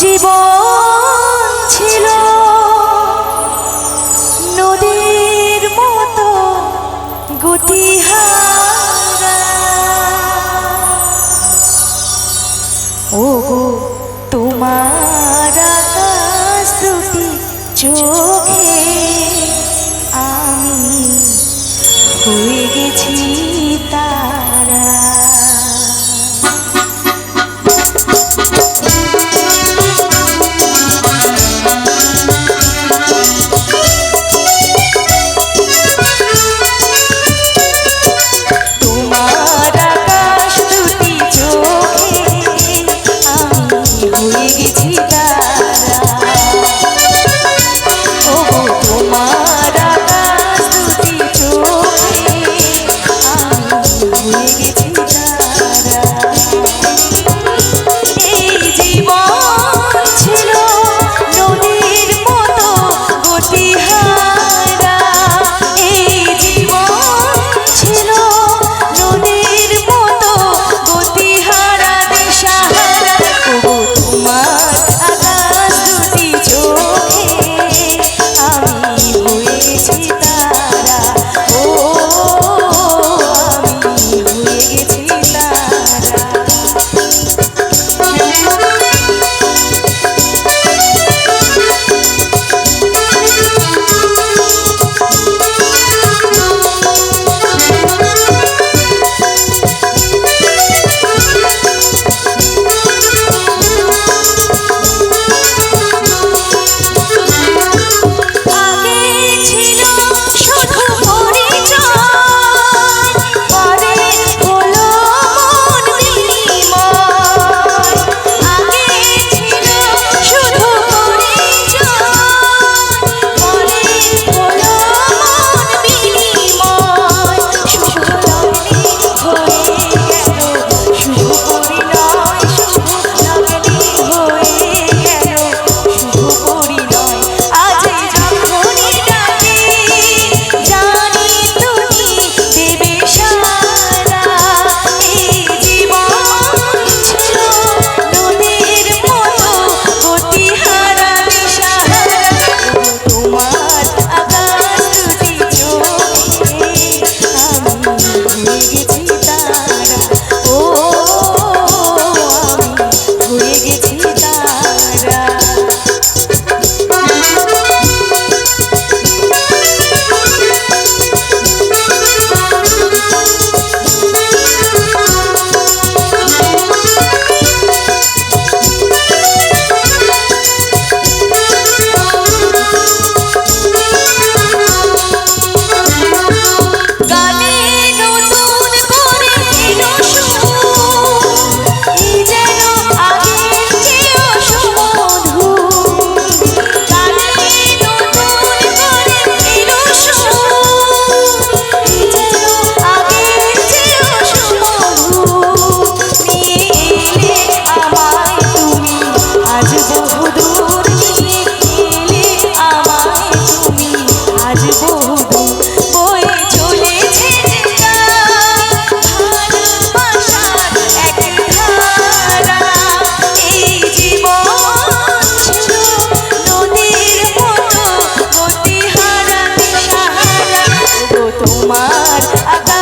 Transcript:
জীবন ছিল নদীর মতো গতিহারা ও তোমার স্তুতি চোখে আমি হয়ে গেছি তারা। I got